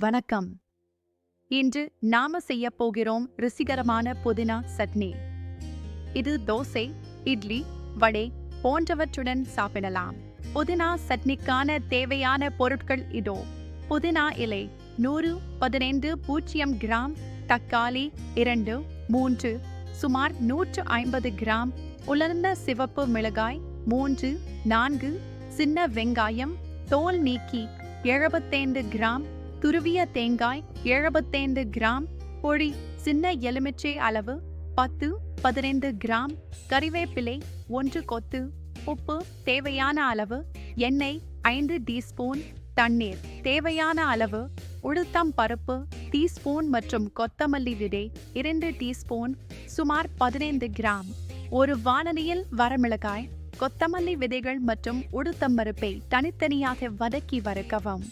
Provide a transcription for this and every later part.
வணக்கம். இன்று நாம செய்ய போகிறோம் ருசிகரமான புதினா சட்னி. இது தோசை இட்லி வடை போன்றவற்றுடன் சாப்பிடலாம். புதினா சட்னிக்கான தேவையான பொருட்கள் இதோ. புதினா இலை நூறு பதினைந்து பூஜ்ஜியம் கிராம் தக்காளி இரண்டு மூன்று சுமார் நூற்று ஐம்பது கிராம் உலர்ந்த சிவப்பு மிளகாய் மூன்று நான்கு சின்ன வெங்காயம் தோல் நீக்கி எழுபத்தைந்து கிராம் துருவிய தேங்காய் எழுபத்தைந்து கிராம் பொடி சின்ன எலுமிச்சை அளவு பத்து பதினைந்து கிராம் கறிவேப்பிலை ஒன்று கொத்து உப்பு தேவையான அளவு எண்ணெய் ஐந்து டீஸ்பூன் தண்ணீர் தேவையான அளவு உளுத்தம் பருப்பு டீஸ்பூன் மற்றும் கொத்தமல்லி விதை இரண்டு டீஸ்பூன் சுமார் பதினைந்து கிராம். ஒரு வானலியில் வரமிளகாய் கொத்தமல்லி விதைகள் மற்றும் உளுத்தம் பருப்பை தனித்தனியாக வதக்கி வறுக்கவும்.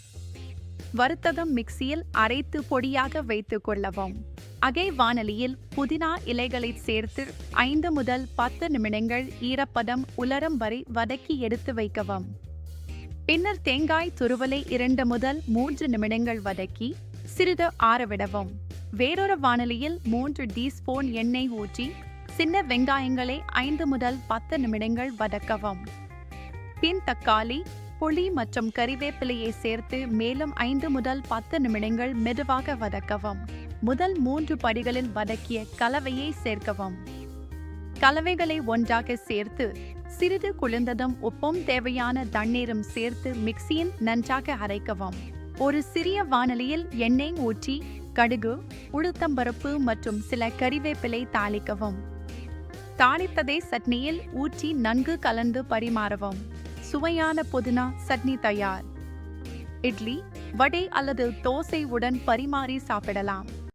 வறுத்ததும் மிக்சியில் அரைத்து பொடியாக வைத்து கொள்ளவும். அகை வானலியில் புதினா இலைகளை சேர்த்து ஐந்து முதல் பத்து நிமிடங்கள் ஈரப்பதம் உலரம் வரை வதக்கி எடுத்து வைக்கவும். பின்னர் தேங்காய் துருவலை இரண்டு முதல் மூன்று நிமிடங்கள் வதக்கி சிறிது ஆறவிடவும் வேறொரு வானலியில் மூன்று டீஸ்பூன் எண்ணெய் ஊற்றி சின்ன வெங்காயங்களை ஐந்து முதல் பத்து நிமிடங்கள் வதக்கவும். பின் தக்காளி புளி மற்றும் கறிவேப்பிலையை சேர்த்து மேலும் ஐந்து முதல் பத்து நிமிடங்கள் மெதுவாக வதக்கவும். முதல் மூன்று படிகளில் வதக்கிய கலவையை சேர்க்கவும். கலவைகளை ஒன்றாக சேர்த்து சிறிது குளிர்ந்ததும் உப்பும் தேவையான தண்ணீரும் சேர்த்து மிக்சியில் நன்றாக அரைக்கவும். ஒரு சிறிய வானலியில் எண்ணெய் ஊற்றி கடுகு உளுத்தம்பருப்பு மற்றும் சில கறிவேப்பிலை தாளிக்கவும். தாளித்ததை சட்னியில் ஊற்றி நன்கு கலந்து பரிமாறவும். சுவையான புதினா சட்னி தயார். இட்லி வடை அல்லது தோசை உடன் பரிமாறி சாப்பிடலாம்.